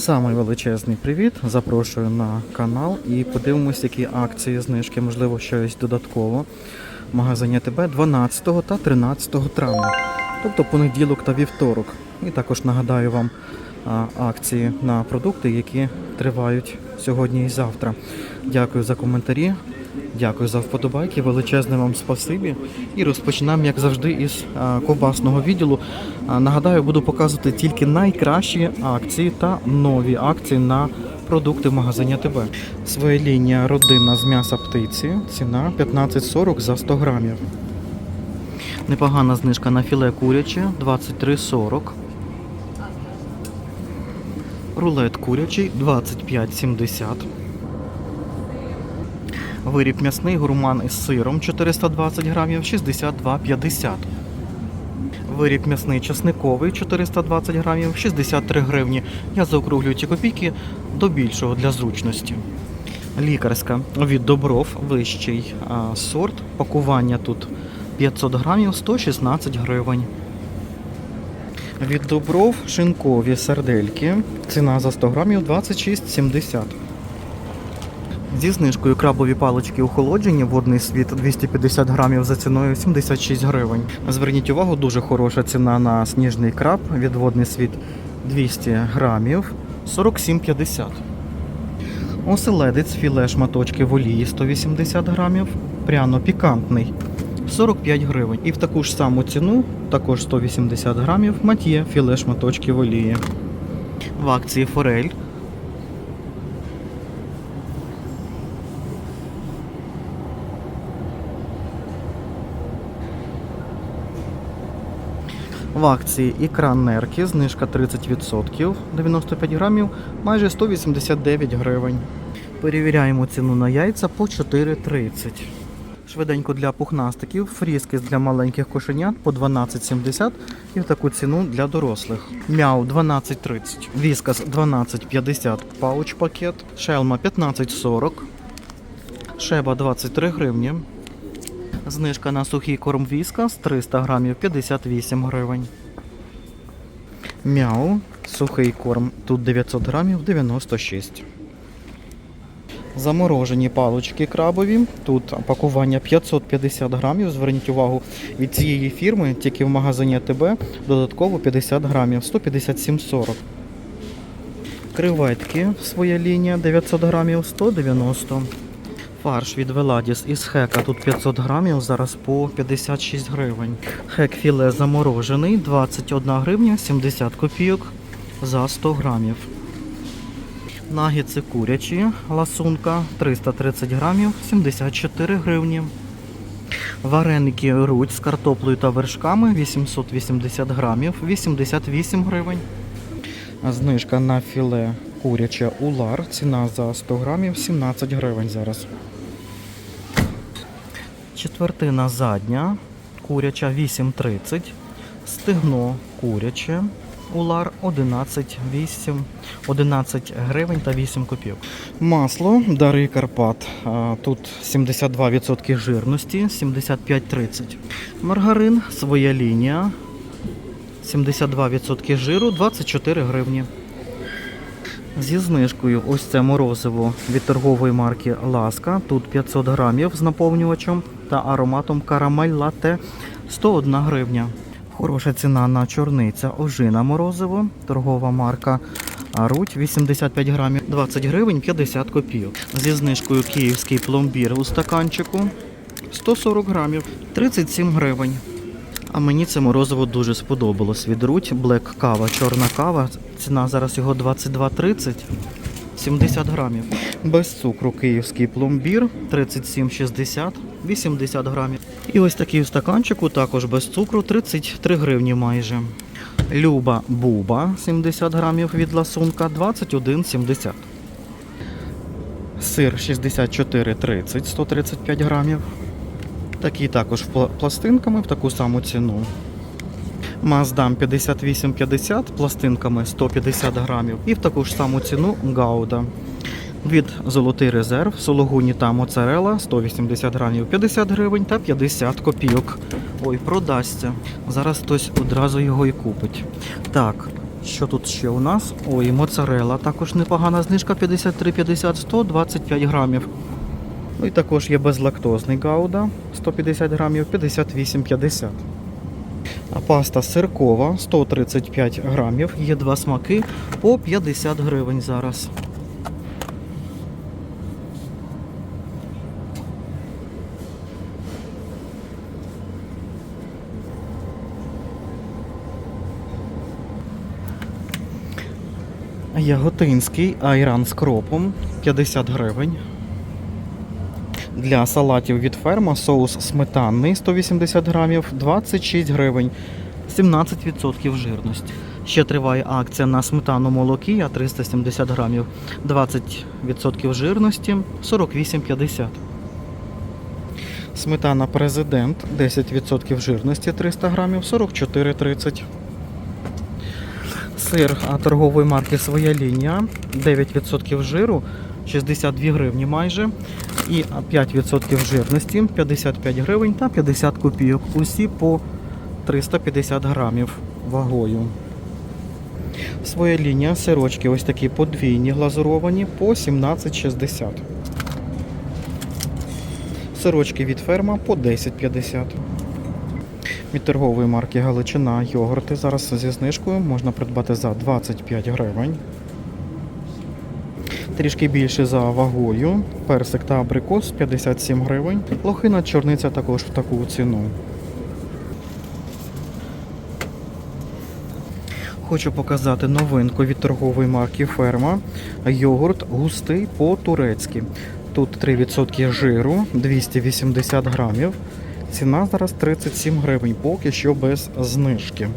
Самий величезний привіт. Запрошую на канал і подивимось, які акції, знижки, можливо, щось додатково. В магазині ТБ 12 та 13 травня, тобто понеділок та вівторок. І також нагадаю вам акції на продукти, які тривають сьогодні і завтра. Дякую за коментарі. Дякую за вподобайки, величезне вам спасибі. І розпочнемо, як завжди, із а, ковбасного відділу. А, Нагадаю, буду показувати тільки найкращі акції та нові акції на продукти в магазині ТБ. Своя лінія родинна з м'яса птиці. Ціна 15,40 за 100 грамів. Непогана знижка на філе куряче 23,40. Рулет курячий 25,70. Виріб м'ясний гурман із сиром 420 грамів 62,50. Виріб м'ясний часниковий 420 грамів 63 гривні. Я заокруглюю ці копійки до більшого для зручності. Лікарська від добров вищий а, сорт. Пакування тут 500 грамів 116 гривень. Від добров шинкові сардельки. Ціна за 100 грамів 26,70. Зі знижкою крабові палички охолоджені, водний світ 250 грамів за ціною 76 гривень. Зверніть увагу, дуже хороша ціна на сніжний краб від водний світ 200 грамів 47,50. Оселедець філе шматочки в олії 180 грамів, пряно пікантний 45 гривень. І в таку ж саму ціну, також 180 грамів, матє філе шматочки в олії. В акції форель В акції ікра нерки, знижка 30%, 95 грамів, майже 189 гривень. Перевіряємо ціну на яйця по 4,30. Швиденько для пухнастиків, фріскис для маленьких кошенят по 12,70 і в таку ціну для дорослих. Мяу 12,30, віскас 12,50 пауч пакет, шелма 15,40, шеба 23 гривні. Знижка на сухий корм віскас 300 грамів 58 гривень. Мяу, сухий корм тут 900 грамів 96. Заморожені палички крабові. Тут пакування 550 грамів. Зверніть увагу, від цієї фірми тільки в магазині АТБ додатково 50 грамів 157,40. Креветки своя лінія 900 грамів 190. Фарш від Веладіс із хека тут 500 грамів, зараз по 56 гривень. Хек філе заморожений 21 гривня 70 копійок за 100 грамів. Нагідси курячі, ласунка 330 грамів 74 гривні. Вареники руть з картоплею та вершками 880 грамів 88 гривень. Знижка на філе куряче улар. Ціна за 100 грамів 17 гривень зараз. Четвертина задня, куряча 8,30, стегно куряче, улар 11,8, 11 гривень та 8 копійок. Масло Дари Карпат. Тут 72% жирності, 75,30. Маргарин, своя лінія. 72% жиру, 24 гривні. Зі знижкою ось це морозиво від торгової марки Ласка. Тут 500 грамів з наповнювачем та ароматом карамель латте 101 гривня. Хороша ціна на чорниця ожина морозиво. Торгова марка Руть 85 грамів 20 гривень 50 копійок. Зі знижкою київський пломбір у стаканчику 140 грамів 37 гривень. А мені це морозиво дуже сподобалось. Від Руть Блек кава, чорна кава. Ціна зараз його 22,30, 70 грамів. Без цукру київський пломбір 37,60, 80 грамів. І ось такий в стаканчику, також без цукру, 33 гривні майже. Люба Буба 70 грамів від ласунка 21,70. Сир 64,30, 135 грамів. Такі також пластинками в таку саму ціну. Маздам 58,50 пластинками 150 грамів. І в таку ж саму ціну Гауда. Від Золотий резерв, сологуні та моцарела 180 грамів 50 гривень та 50 копійок. Ой, продасться. Зараз хтось одразу його і купить. Так, Що тут ще у нас? Ой, моцарела. Також непогана знижка 53,50, 125 грамів. Ну і також є безлактозний гауда 150 грамів, 58,50. А паста сиркова 135 грамів. Є два смаки по 50 гривень зараз. Яготинський айран з кропом 50 гривень. Для салатів від ферма соус сметанний 180 грамів 26 гривень, 17% жирності. Ще триває акція на сметану молокія 370 грамів, 20% жирності 48,50. Сметана президент 10% жирності 300 грамів 44,30. Сир торгової марки Своя лінія 9% жиру 62 гривні майже. І 5% жирності 55 гривень та 50 копійок. Усі по 350 грамів вагою. Своя лінія сирочки ось такі подвійні глазуровані по 17,60. Сирочки від ферма по 10,50. Від торгової марки Галичина йогурти зараз зі знижкою можна придбати за 25 гривень. Трішки більше за вагою. Персик та абрикос 57 гривень. Лохина чорниця також в таку ціну. Хочу показати новинку від торгової марки Ферма. Йогурт густий по-турецьки. Тут 3% жиру, 280 грамів. Ціна зараз 37 гривень, поки що без знижки.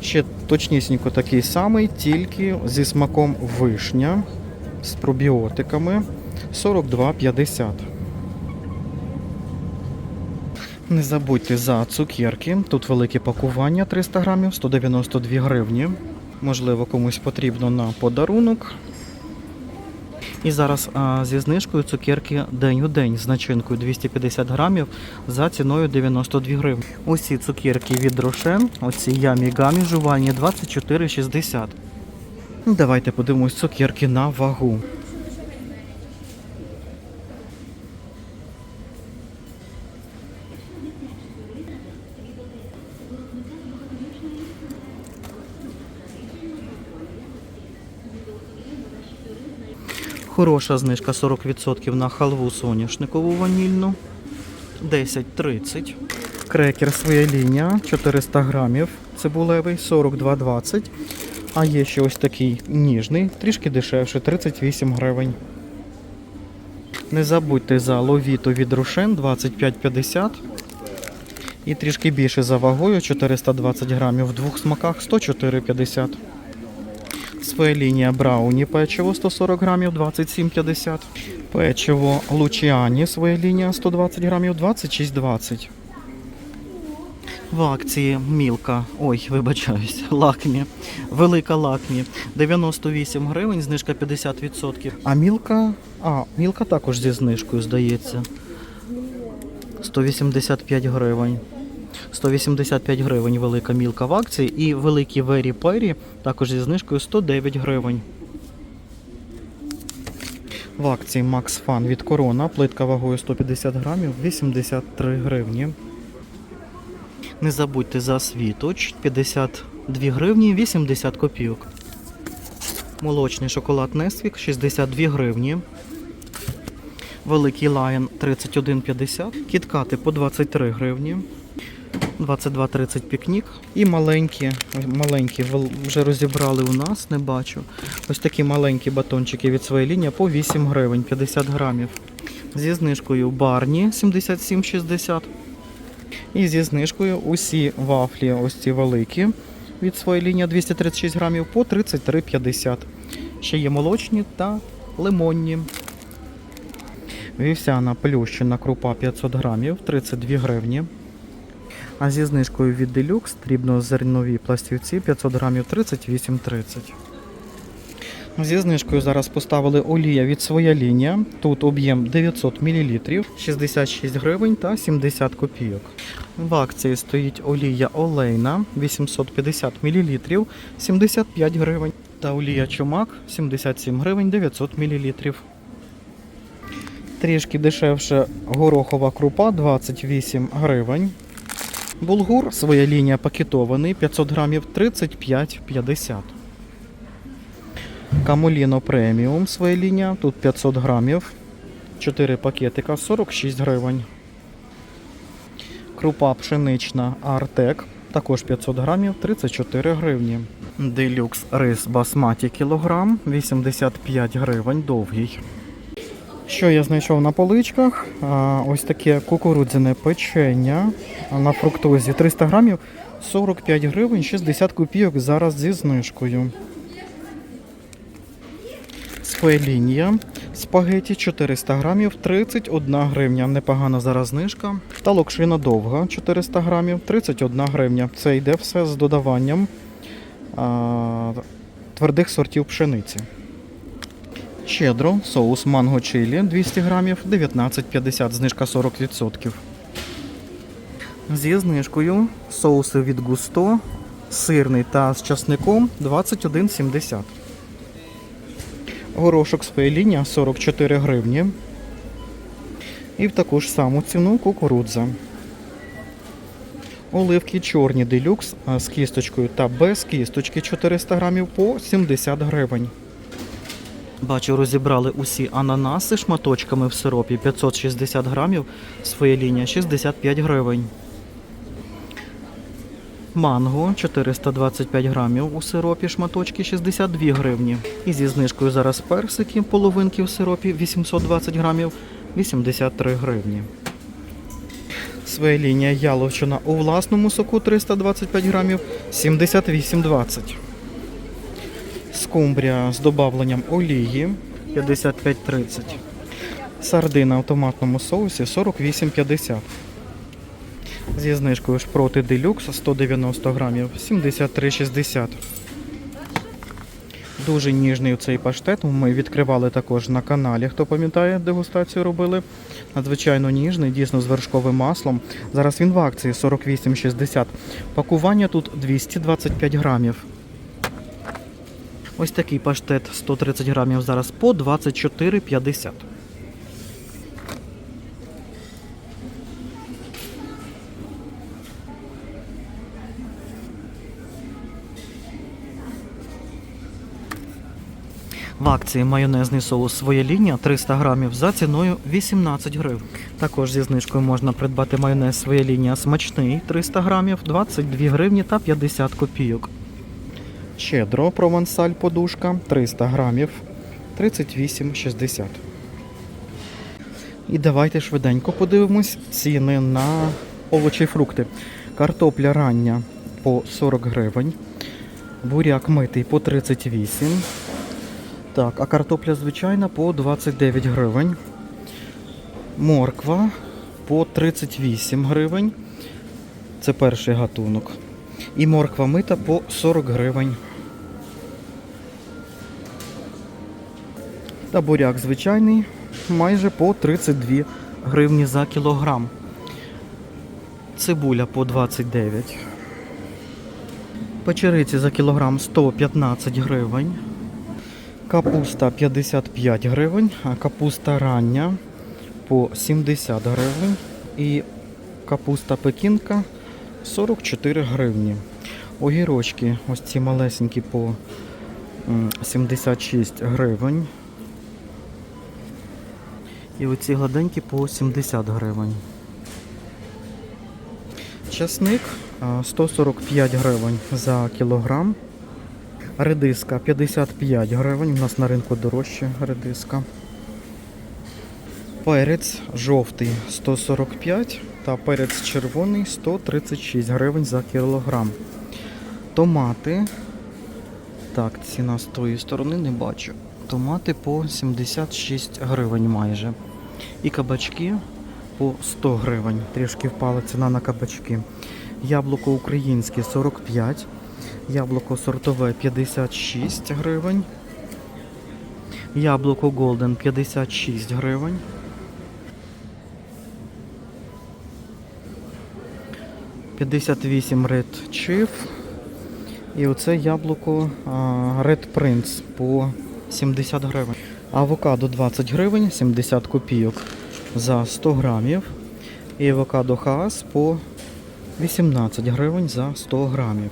Ще точнісінько такий самий, тільки зі смаком вишня, з пробіотиками 42,50. Не забудьте за цукерки. Тут велике пакування 300 грамів, 192 гривні. Можливо, комусь потрібно на подарунок. І зараз а, зі знижкою цукерки день у день з начинкою 250 грамів за ціною 92 гривні. Усі цукерки від Рошен, оці ямі гамі жувальні 24,60. Ну, Давайте подивимось цукерки на вагу. Хороша знижка 40% на халву соняшникову ванільну. 10,30. Крекер своя лінія 400 грамів. Цибулевий 42,20. А є ще ось такий ніжний, трішки дешевше, 38 гривень. Не забудьте за ловіту від Рушен 25,50. І трішки більше за вагою 420 грамів в двох смаках 104,50. Своя лінія Брауні печиво 140 грамів 27,50. Печиво Лучіані своя лінія 120 грамів 26,20. В акції Мілка. Ой, вибачаюсь, лакмі. Велика лакмі. 98 гривень, знижка 50%. А мілка. А, мілка також зі знижкою, здається. 185 гривень. 185 гривень велика мілка в акції і великі Вері Пері також зі знижкою 109 гривень. В акції Max Fun від Корона, плитка вагою 150 грамів, 83 гривні. Не забудьте за світоч 52 гривні 80 копійок. Молочний шоколад Несвік 62 гривні. Великий лайон 31,50. Кіткати по 23 гривні. 22,30 пікнік. І маленькі, маленькі вже розібрали у нас, не бачу. Ось такі маленькі батончики від своєї лінії по 8 гривень 50 грамів. Зі знижкою Барні 77,60. І зі знижкою усі вафлі, ось ці великі від своєї лінії 236 грамів по 33,50. Ще є молочні та лимонні. Вівсяна плющена крупа 500 грамів 32 гривні. А зі знижкою від Deluxe дрібнозернові пластівці 500 грамів 38,30. Зі знижкою зараз поставили олія від своя лінія. Тут об'єм 900 мл, 66 гривень та 70 копійок. В акції стоїть олія олейна 850 мл, 75 гривень. Та олія чумак 77 гривень 900 мл. Трішки дешевше горохова крупа 28 гривень. Булгур. Своя лінія пакетований. 500 грамів 35,50. Камоліно преміум. Своя лінія, тут 500 грамів, 4 пакетика. 46 гривень. Крупа пшенична. Артек, також 500 грамів. 34 гривні. Делюкс рис басматі кілограм. 85 гривень. Довгий. Що я знайшов на поличках? Ось таке кукурудзяне печення на фруктозі 300 грамів 45 гривень 60 копійок зараз зі знижкою. Спелінія. Спагеті 400 грамів 31 гривня. Непогана зараз знижка. Та локшина довга 400 грамів 31 гривня. Це йде все з додаванням а, твердих сортів пшениці. Щедро, соус манго чилі 200 грамів 19,50, знижка 40%. Зі знижкою соуси від густо, сирний та з часником 21,70. Горошок з фейління 44 гривні. І в таку ж саму ціну кукурудза. Оливки чорні делюкс з кісточкою та без кісточки 400 грамів по 70 гривень. Бачу, розібрали усі ананаси шматочками в сиропі 560 грамів, своє лінія 65 гривень. Манго 425 грамів у сиропі шматочки 62 гривні. І зі знижкою зараз персики, половинки в сиропі 820 грамів 83 гривні. Своя лінія яловчина у власному соку 325 грамів 78,20. Скумбрія з додавленням олії 55,30. Сардина в томатному соусі 48,50. Зі знижкою шпроти делюкс 190 грамів 73,60. Дуже ніжний цей паштет. Ми відкривали також на каналі, хто пам'ятає, дегустацію робили. Надзвичайно ніжний, дійсно з вершковим маслом. Зараз він в акції 48,60. Пакування тут 225 грамів. Ось такий паштет 130 грамів зараз по 24,50. В акції майонезний соус своя лінія 300 грамів за ціною 18 гривень. Також зі знижкою можна придбати майонез своя лінія смачний 300 грамів 22 гривні та 50 копійок. Щедро провансаль подушка 300 грамів 38,60. І давайте швиденько подивимось ціни на овочі і фрукти. Картопля рання по 40 гривень. Буряк митий по 38. Так, а картопля звичайна по 29 гривень. Морква по 38 гривень. Це перший гатунок. І морква мита по 40 гривень. Та буряк звичайний майже по 32 гривні за кілограм. Цибуля по 29. Печериці за кілограм 115 гривень. Капуста 55 гривень, а капуста рання по 70 гривень. І капуста пекінка 44 гривні. Огірочки, ось ці малесенькі по 76 гривень. І оці гладенькі по 70 гривень. Часник 145 гривень за кілограм. Редиска 55 гривень. У нас на ринку дорожче редиска. Перець жовтий 145 та перець червоний 136 гривень за кілограм. Томати. Так, ціна з тої сторони не бачу. Томати по 76 гривень майже. І кабачки по 100 гривень. Трішки впала ціна на кабачки. Яблуко українське 45. Яблуко сортове 56 гривень. Яблуко Golden 56 гривень. П'ятдесят вісім Red Chief. І оце яблуко Red Prince по 70 гривень. Авокадо 20 гривень, 70 копійок за 100 грамів. І авокадо Хаас по 18 гривень за 100 грамів.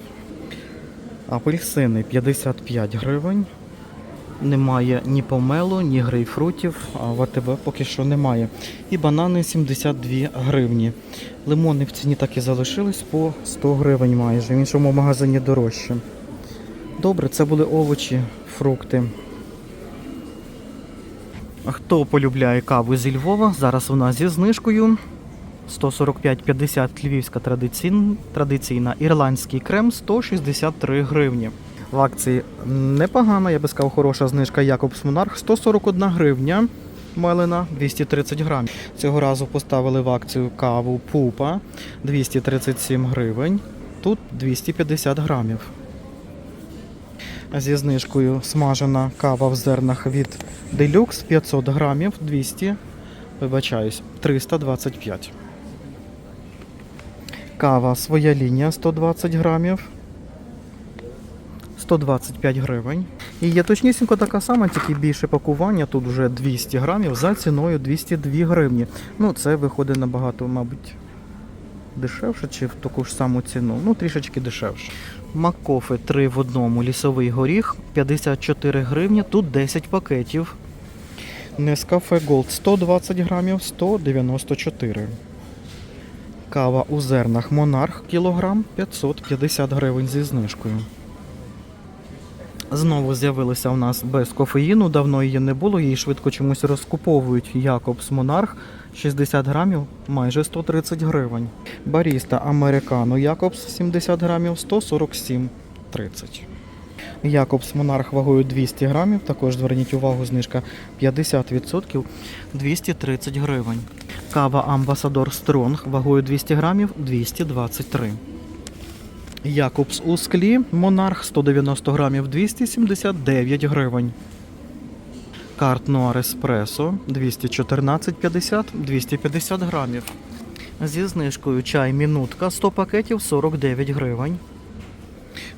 Апельсини 55 гривень. Немає ні помелу, ні грейпфрутів, а в АТБ поки що немає. І банани 72 гривні. Лимони в ціні так і залишились по 100 гривень майже. В іншому магазині дорожче. Добре, це були овочі, фрукти. Хто полюбляє каву зі Львова, зараз нас зі знижкою 145,50 львівська традиційна, ірландський крем 163 гривні. В акції непогана, я би сказав, хороша знижка Якобс Монарх 141 гривня. Мелена 230 грамів. Цього разу поставили в акцію каву Пупа 237 гривень. Тут 250 грамів. Зі знижкою смажена кава в зернах від Deluxe 500 грамів 200, вибачаюсь, 325. Кава своя лінія 120 грамів. 125 гривень. І є точнісінько така сама, тільки більше пакування. Тут вже 200 грамів за ціною 202 гривні. Ну, це виходить набагато, мабуть, дешевше чи в таку ж саму ціну. Ну, трішечки дешевше. Маккофе 3 в одному лісовий горіх 54 гривні, тут 10 пакетів. Нескафе Gold 120 грамів 194. Кава у зернах Монарх кілограм 550 гривень зі знижкою. Знову з'явилася у нас без кофеїну, давно її не було, її швидко чомусь розкуповують. Якобс Монарх 60 грамів, майже 130 гривень. Баріста Американо Якобс 70 грамів 147,30. Якобс Монарх вагою 200 грамів, також зверніть увагу, знижка 50%, 230 гривень. Кава Амбасадор Стронг вагою 200 грамів 223. Якобс у склі Монарх 190 грамів 279 гривень. Карт Нуар Еспресо 214,50 250 грамів. Зі знижкою чай Мінутка 100 пакетів 49 гривень.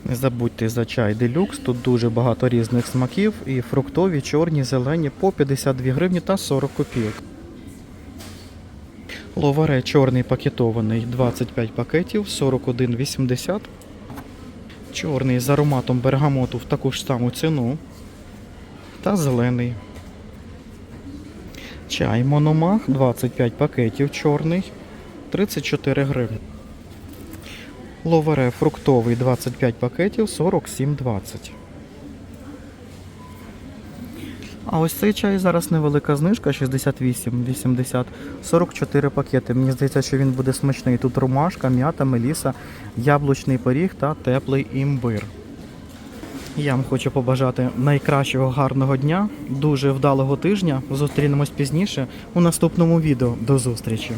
Не забудьте за чай делюкс. Тут дуже багато різних смаків. І фруктові, чорні, зелені по 52 гривні та 40 копійок. Ловаре чорний пакетований 25 пакетів 41,80. Чорний з ароматом бергамоту в таку ж саму ціну. Та зелений. Чай Мономах 25 пакетів чорний 34 гривні. Ловаре фруктовий 25 пакетів 47,20. А ось цей чай зараз невелика знижка 68,80, 44 пакети. Мені здається, що він буде смачний. Тут ромашка, м'ята, меліса, яблучний пиріг та теплий імбир. Я вам хочу побажати найкращого гарного дня, дуже вдалого тижня. Зустрінемось пізніше у наступному відео. До зустрічі!